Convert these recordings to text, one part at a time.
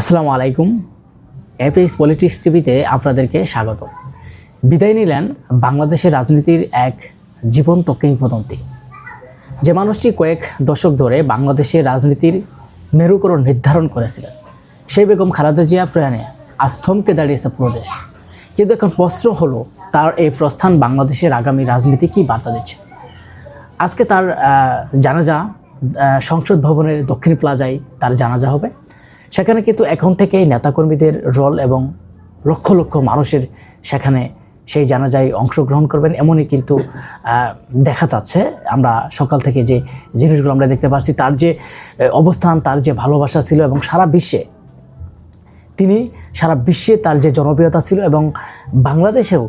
আসসালামু আলাইকুম। APS politics টিভিতে আপনাদেরকে স্বাগত। বিদায় নিলেন বাংলাদেশের রাজনীতির এক জীবন্ত কিংবদন্তি যে মানুষটি কয়েক দশক ধরে বাংলাদেশের রাজনীতির মেরুকরণ নির্ধারণ করেছিলেন সেই বেগম খালেদা জিয়া প্রয়াণে আজ থমকে দাঁড়িয়েছে পুরো দেশ। কিন্তু এখন প্রশ্ন হলো, তার এই প্রস্থান বাংলাদেশের আগামী রাজনীতি কী বার্তা দিচ্ছে? আজকে তার জানাজা সংসদ ভবনের দক্ষিণ প্লাজায় তার জানাজা হবে। সেখানে কিন্তু এখন থেকেই নেতাকর্মীদের রোল এবং লক্ষ লক্ষ মানুষের সেখানে সেই জানাজায় অংশগ্রহণ করবেন, এমনই কিন্তু দেখা যাচ্ছে। আমরা সকাল থেকে যে জিনিসগুলো আমরা দেখতে পাচ্ছি, তার যে অবস্থান, তার যে ভালোবাসা ছিল এবং সারা বিশ্বে, তিনি সারা বিশ্বে তার যে জনপ্রিয়তা ছিল এবং বাংলাদেশেও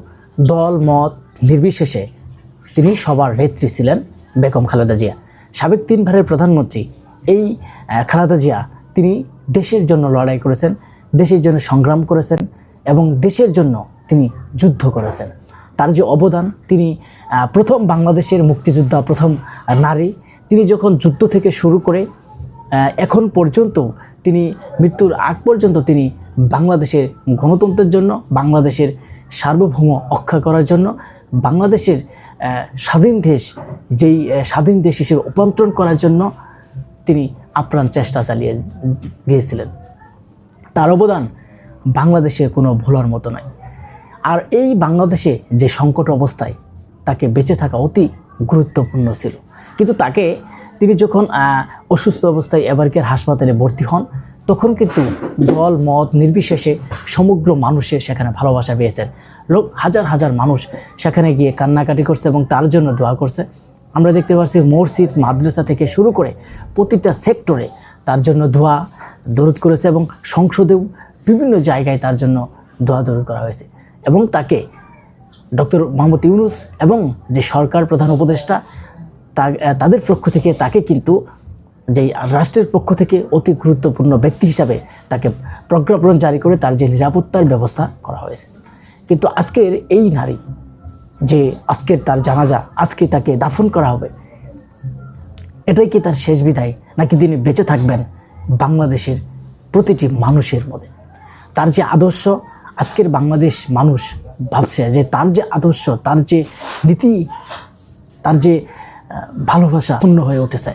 দল, মত নির্বিশেষে তিনি সবার নেত্রী ছিলেন বেগম খালেদা জিয়া। সাবেক তিনবারের প্রধানমন্ত্রী, এই খালেদা জিয়া, তিনি দেশের জন্য লড়াই করেছেন, দেশের জন্য সংগ্রাম করেছেন এবং দেশের জন্য তিনি যুদ্ধ করেছেন। তার যে অবদান, তিনি প্রথম বাংলাদেশের মুক্তিযোদ্ধা, প্রথম নারী, তিনি যখন যুদ্ধ থেকে শুরু করে এখন পর্যন্ত তিনি মৃত্যুর আগ পর্যন্ত তিনি বাংলাদেশের গণতন্ত্রের জন্য, বাংলাদেশের সার্বভৌম অক্ষা করার জন্য, বাংলাদেশের স্বাধীন দেশ, যেই স্বাধীন দেশ হিসেবে রূপান্তরণ করার জন্য তিনি আপ্রাণ চেষ্টা চালিয়ে গিয়েছিলেন। তার অবদান বাংলাদেশে কোনো ভোলার মতো নয়। আর এই বাংলাদেশে যে সংকট অবস্থায় তাকে বেঁচে থাকা অতি গুরুত্বপূর্ণ ছিল। কিন্তু তাকে তিনি যখন অসুস্থ অবস্থায় এবারকের হাসপাতালে ভর্তি হন, তখন কিন্তু দল, মত নির্বিশেষে সমগ্র মানুষের সেখানে ভালোবাসা পেয়েছেন। লোক হাজার হাজার মানুষ সেখানে গিয়ে কান্নাকাটি করছে এবং তার জন্য দোয়া করছে। আমরা দেখতে পাচ্ছি মসজিদ, মাদ্রাসা থেকে শুরু করে প্রতিটা সেক্টরে তার জন্য দোয়া দরুদ করেছে এবং সংসদেও বিভিন্ন জায়গায় তার জন্য দোয়া দরুদ করা হয়েছে। এবং তাকে ডক্টর মোহাম্মদ ইউনুস এবং যে সরকার প্রধান উপদেষ্টা তাদের পক্ষ থেকে তাকে কিন্তু যেই রাষ্ট্রের পক্ষ থেকে অতি গুরুত্বপূর্ণ ব্যক্তি হিসাবে তাকে প্রজ্ঞাপন জারি করে তার যে নিরাপত্তার ব্যবস্থা করা হয়েছে। কিন্তু আজকের এই নারী যে আজকের তার জানাজা, আজকে তাকে দাফন করা হবে। এটাই কি তার শেষ বিদায়, নাকি তিনি বেঁচে থাকবেন বাংলাদেশের প্রতিটি মানুষের মধ্যে? তার যে আদর্শ, আজকের বাংলাদেশ মানুষ ভাবছে যে তার যে আদর্শ, তার যে নীতি, তার যে ভালোবাসা পূর্ণ হয়ে উঠেছে।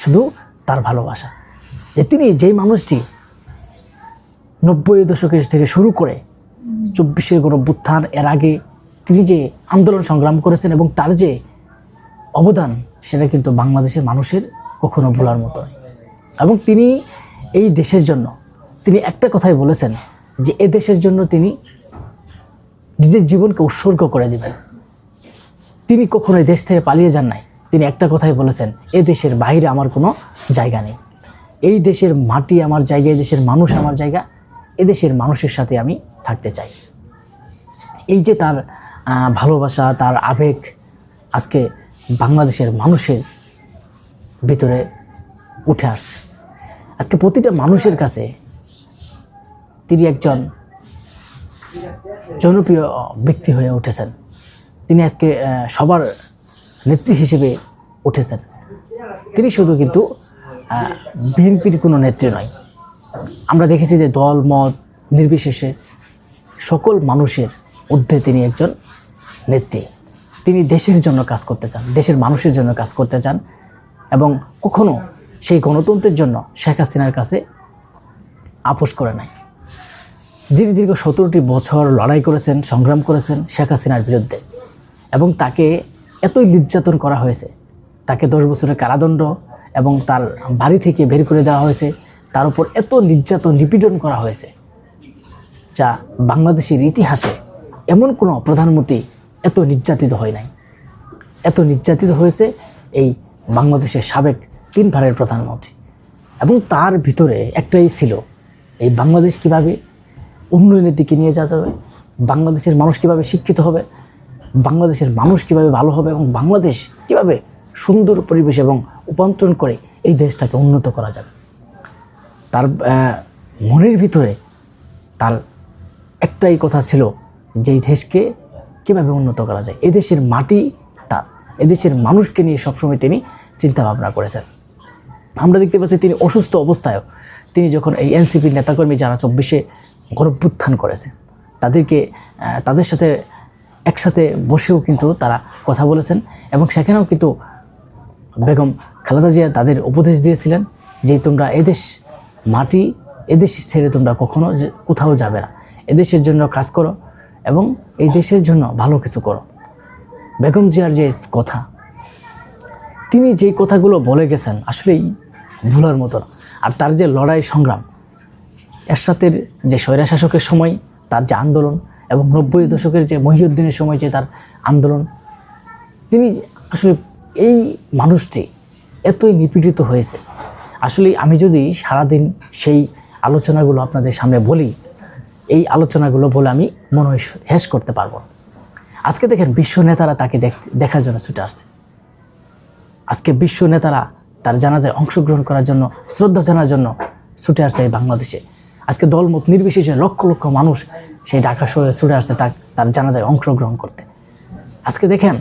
শুধু তার ভালোবাসা। যে তিনি যেই মানুষটি নব্বই দশকের থেকে শুরু করে চব্বিশের গণভ্যুত্থান এর আগে তিনি যে আন্দোলন সংগ্রাম করেছেন এবং তার যে অবদান, সেটা কিন্তু বাংলাদেশের মানুষের কখনো ভোলার মতো নয়। এবং তিনি এই দেশের জন্য, তিনি একটা কথাই বলেছেন যে এ দেশের জন্য তিনি নিজের জীবনকে উৎসর্গ করে দিবেন। তিনি কখনো এই দেশ থেকে পালিয়ে যান নাই। তিনি একটা কথাই বলেছেন, এ দেশের বাইরে আমার কোনো জায়গা নেই। এই দেশের মাটি আমার জায়গা, এই দেশের মানুষ আমার জায়গা, এ দেশের মানুষের সাথে আমি থাকতে চাই। এই যে তার ভালোবাসা, তার আবেগ আজকে বাংলাদেশের মানুষের ভিতরে উঠে আসছে। আজকে প্রতিটা মানুষের কাছে তিনি একজন জনপ্রিয় ব্যক্তি হয়ে উঠেছেন। তিনি আজকে সবার নেত্রী হিসেবে উঠেছেন। তিনি শুধু কিন্তু বিএনপির কোনো নেত্রী নয়। আমরা দেখেছি যে দল, মত, নির্বিশেষে সকল মানুষের ঊর্ধ্বে তিনি একজন নেত্রী। তিনি দেশের জন্য কাজ করতে চান, দেশের মানুষের জন্য কাজ করতে চান এবং কখনো সেই গণতন্ত্রের জন্য শেখ হাসিনার কাছে আপোষ করে নাই। যিনি দীর্ঘ সতেরোটি বছর লড়াই করেছেন, সংগ্রাম করেছেন শেখ হাসিনার বিরুদ্ধে এবং তাকে এতই নির্যাতন করা হয়েছে, তাকে দশ বছরের কারাদণ্ড এবং তার বাড়ি থেকে বের করে দেওয়া হয়েছে, তার উপর এত নির্যাতন, নিপীড়ন করা হয়েছে, যা বাংলাদেশের ইতিহাসে এমন কোনো প্রধানমন্ত্রী এত নির্যাতিত হয় নাই। এত নির্যাতিত হয়েছে এই বাংলাদেশের সাবেক তিন তিনবারের প্রধানমন্ত্রী। এবং তার ভিতরে একটাই ছিল, এই বাংলাদেশ কীভাবে উন্নয়নের দিকে নিয়ে যাওয়া যাবে বাংলাদেশের মানুষ কীভাবে শিক্ষিত হবে, বাংলাদেশের মানুষ কীভাবে ভালো হবে এবং বাংলাদেশ কীভাবে সুন্দর পরিবেশ এবং উপান্তরণ করে এই দেশটাকে উন্নত করা যাবে। তার মনের ভিতরে তার একটাই কথা ছিল যে দেশকে কীভাবে উন্নত করা যায়? এদেশের মাটি তার এদেশের মানুষকে নিয়ে সবসময় তিনি চিন্তা ভাবনা করেছেন। আমরা দেখতে পাচ্ছি তিনি অসুস্থ অবস্থায়ও তিনি যখন এই এনসিপির নেতাকর্মী যারা চব্বিশে গণভ্যুত্থান করেছে, তাদেরকে তাদের সাথে একসাথে বসেও কিন্তু তারা কথা বলেছেন এবং সেখানেও কিন্তু বেগম খালেদা জিয়া তাদের উপদেশ দিয়েছিলেন যে তোমরা এদেশ মাটি, এদেশ ছেড়ে তোমরা কখনো কোথাও যাবে না। এদেশের জন্য কাজ করো এবং এই দেশের জন্য ভালো কিছু করো। বেগম জিয়ার যে কথা, তিনি যে কথাগুলো বলে গেছেন, আসলেই ভুলার মতো না। আর তার যে লড়াই সংগ্রাম, এরশাদের যে স্বৈরাশাসকের সময়, তার যে আন্দোলন এবং নব্বই দশকের যে মহিউদ্দিনের সময় যে তার আন্দোলন, তিনি আসলে এই মানুষটি এতই নিপীড়িত হয়েছে। আসলে আমি যদি সারাদিন সেই আলোচনাগুলো আপনাদের সামনে বলি এই আলোচনাগুলো বলে আমি মনে হয় শেষ করতে পারব আজকে দেখেন বিশ্ব নেতারা তাকে দেখ- দেখার জন্য ছুটে আসছে। আজকে বিশ্ব নেতারা তার জানাজায় অংশগ্রহণ করার জন্য, শ্রদ্ধা জানার জন্য ছুটে আসছে এই বাংলাদেশে। আজকে দলমত নির্বিশেষে লক্ষ লক্ষ মানুষ সেই ঢাকা শহরে ছুটে আসছে তার তার জানাজায় অংশগ্রহণ করতে। আজকে দেখেন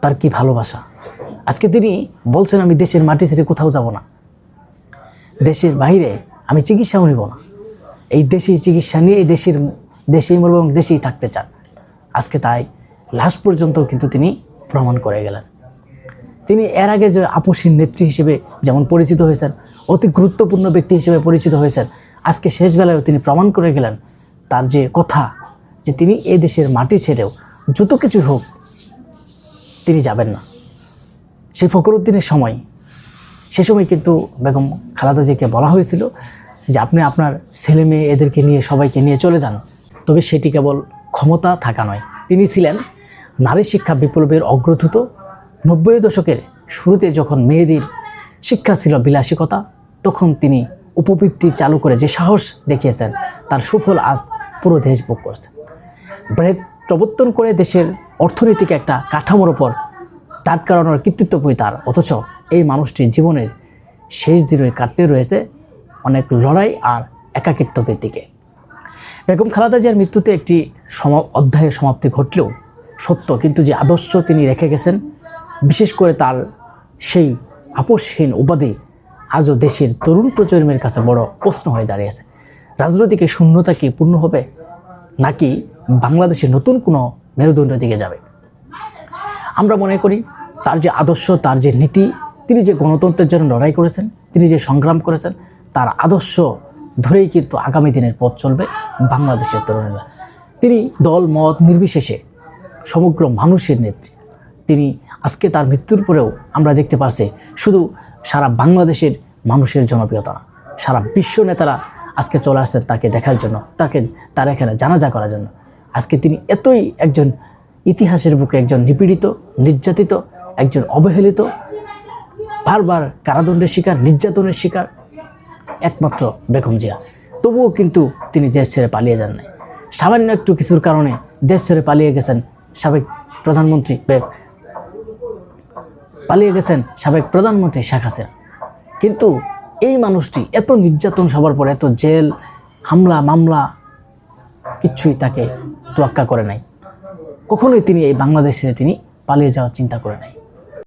তার কি ভালোবাসা। আজকে তিনি বলছেন, আমি দেশের মাটি ছেড়ে কোথাও যাব না। দেশের বাইরে আমি চিকিৎসাও নিব না। এই দেশেই চিকিৎসা নিয়ে এই দেশের, দেশেই মরব এবং দেশেই থাকতে চান। আজকে তাই লাস্ট পর্যন্ত কিন্তু তিনি প্রমাণ করে গেলেন। তিনি এর আগে যে আপসীন নেত্রী হিসেবে যেমন পরিচিত হয়েছেন, অতি গুরুত্বপূর্ণ ব্যক্তি হিসেবে পরিচিত হয়েছেন, আজকে শেষ বেলায় তিনি প্রমাণ করে গেলেন তার যে কথা, যে তিনি এ দেশের মাটি ছেড়েও যত কিছু হোক তিনি যাবেন না। সেই ফখরুদ্দিনের সময়, সে সময় কিন্তু বেগম খালাদা জিকে বলা হয়েছিল যে আপনি আপনার ছেলে মেয়ে এদেরকে নিয়ে সবাইকে নিয়ে চলে যান। তবে সেটি কেবল ক্ষমতা থাকা নয়। তিনি ছিলেন নারী শিক্ষা বিপ্লবের অগ্রদূত। নব্বই দশকের শুরুতে যখন মেয়েদের শিক্ষা ছিল বিলাসিকতা, তখন তিনি উপবৃত্তি চালু করে যে সাহস দেখিয়েছেন, তার সুফল আজ পুরো দেশ ভোগ করছে। ব্রেক প্রবর্তন করে দেশের অর্থনীতিকে একটা কাঠামোর ওপর দাঁড় করানোর কৃতিত্বই তার। অথচ এই মানুষটির জীবনের শেষ দিনে কাটতে রয়েছে লড়াই আর একাকিত্বের দিকে। বেগম খালেদা জিয়ার মৃত্যুতে একটি সমা অধ্যায়ের সমাপ্তি ঘটলেও সত্য, কিন্তু যে আদর্শ তিনি রেখে গেছেন, বিশেষ করে তার সেই আপোষহীন উপাধি আজও দেশের তরুণ প্রজন্মের কাছে বড় প্রশ্ন হয়ে দাঁড়িয়েছে। রাজনৈতিক শূন্যতা কি পূর্ণ হবে, নাকি বাংলাদেশের নতুন কোনো মেরুদণ্ডের দিকে যাবে? আমরা মনে করি তার যে আদর্শ, তার যে নীতি, তিনি যে গণতন্ত্রের জন্য লড়াই করেছেন, তিনি যে সংগ্রাম করেছেন তার আদর্শ ধরেই কিন্তু আগামী দিনের পথ চলবে বাংলাদেশের তরুণেরা। তিনি দল, মত নির্বিশেষে সমগ্র মানুষের নেত্রী। তিনি আজকে তার মৃত্যুর পরেও আমরা দেখতে পাচ্ছি শুধু সারা বাংলাদেশের মানুষের জনপ্রিয়তা না, সারা বিশ্ব নেতারা আজকে চলে আসছেন তাকে দেখার জন্য, তাকে তার এখানে জানাজা করার জন্য। আজকে তিনি এতই একজন ইতিহাসের বুকে একজন নিপীড়িত, নির্যাতিত, একজন অবহেলিত, বারবার কারাদণ্ডের শিকার, নির্যাতনের শিকার একমাত্র বেগম জিয়া। তবুও কিন্তু তিনি দেশ ছেড়ে পালিয়ে যান নাই। সামান্য একটু কিছুর কারণে দেশ ছেড়ে পালিয়ে গেছেন সাবেক প্রধানমন্ত্রী বে- পালিয়ে গেছেন সাবেক প্রধানমন্ত্রী শেখ হাসিনা। কিন্তু এই মানুষটি এত নির্যাতন সবার পর, এত জেল, হামলা, মামলা কিচ্ছুই তাকে তোয়াক্কা করে নাই। কখনোই তিনি এই বাংলাদেশে তিনি পালিয়ে যাওয়ার চিন্তা করে নাই।